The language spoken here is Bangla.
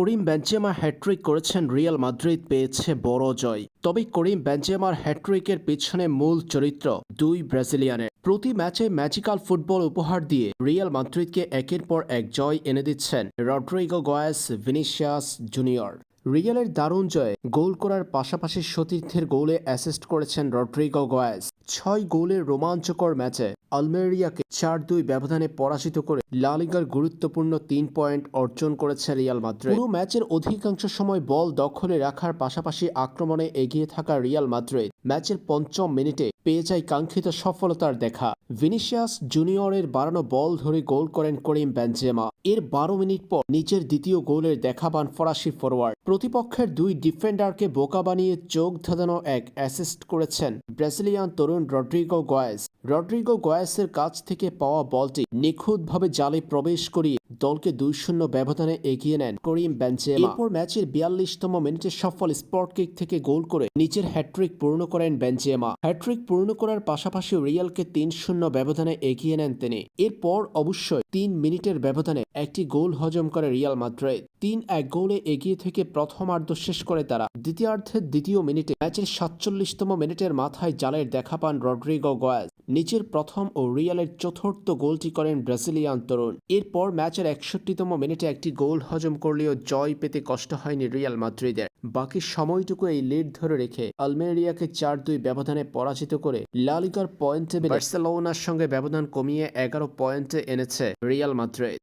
করিম বেঞ্জেমা হ্যাট্রিক করেছেন রিয়াল মাদ্রিদ, পেয়েছে বড় জয়। তবে করিম বেঞ্জেমার হ্যাট্রিকের পিছনে মূল চরিত্র দুই ব্রাজিলিয়ানের। প্রতি ম্যাচে ম্যাজিক্যাল ফুটবল উপহার দিয়ে রিয়াল মাদ্রিদকে একের পর এক জয় এনে দিচ্ছেন রড্রিগো গয়াস ভিনিসিয়াস জুনিয়র। রিয়ালের দারুণ জয়ে গোল করার পাশাপাশি সতীর্থের গোলে অ্যাসিস্ট করেছেন রড্রিগো গয়াস। ছয় গোলের রোমাঞ্চকর ম্যাচে আলমেরিয়াকে চার দুই ব্যবধানে পরাজিত করে লালিগার গুরুত্বপূর্ণ তিন পয়েন্ট অর্জন করেছে রিয়াল মাদ্রিদ। পুরো ম্যাচের অধিকাংশ সময় বল দখলে রাখার পাশাপাশি আক্রমণে এগিয়ে থাকা রিয়াল মাদ্রিদ। ম্যাচের পঞ্চম মিনিটে পেয়ে যায় কাঙ্ক্ষিত সফলতার দেখা। ভিনিসিয়াস জুনিয়রের বাড়ানো বল ধরে গোল করেন করিম বেনজেমা। এর বারো মিনিট পর নিজের দ্বিতীয় গোলের দেখা পান ফরাসি ফরোয়ার্ড। প্রতিপক্ষের দুই ডিফেন্ডারকে বোকা বানিয়ে চোখ ধাঁধানো এক অ্যাসিস্ট করেছেন ব্রাজিলিয়ান তরুণ রড্রিগো গয়েস। রড্রিগো গয়েসের কাছ থেকে পাওয়া বলটি নিখুঁতভাবে জালে প্রবেশ করিয়ে দলকে দুই শূন্য ব্যবধানে এগিয়ে নেন করিম বেঞ্চে এরপর ম্যাচের বিয়াল্লিশতম মিনিটে সফল স্পট কিক থেকে গোল করে নিচের হ্যাট্রিক পূর্ণ করেন বেঞ্চেমা হ্যাট্রিক পূর্ণ করার পাশাপাশি রিয়ালকে তিন শূন্য ব্যবধানে এগিয়ে নেন তিনি। এরপর অবশ্যই তিন মিনিটের ব্যবধানে একটি গোল হজম করে রিয়াল মাদ্রিদ। তিন এক গোলে এগিয়ে থেকে প্রথমার্ধ শেষ করে তারা। দ্বিতীয়ার্ধের দ্বিতীয় মিনিটে ম্যাচের সাতচল্লিশতম মিনিটের মাথায় জালের দেখা পান রড্রিগো গয়াস নিজের প্রথম ও রিয়ালের চতুর্থ গোলটি করেন ব্রাজিলিয়ান তরুণ। এরপর ম্যাচের একষট্টিতম মিনিটে একটি গোল হজম করলেও জয় পেতে কষ্ট হয়নি রিয়াল মাদ্রিদের। বাকি সময়টুকু এই লিড ধরে রেখে আলমেরিয়াকে চার দুই ব্যবধানে পরাজিত করে লালিকার পয়েন্টে বার্সেলোনার সঙ্গে ব্যবধান কমিয়ে এগারো পয়েন্টে এনেছে রিয়াল মাদ্রিদ।